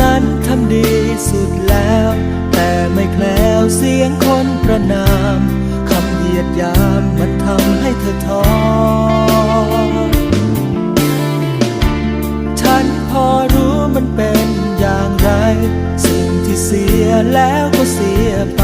นั้นทำดีสุดแล้ว แต่ไม่แคล้วเสียงคนประนามคำเหยียดยามมันทำให้เธอท้อฉันพอรู้มันเป็นอย่างไร สิ่งที่เสียแล้วก็เสียไป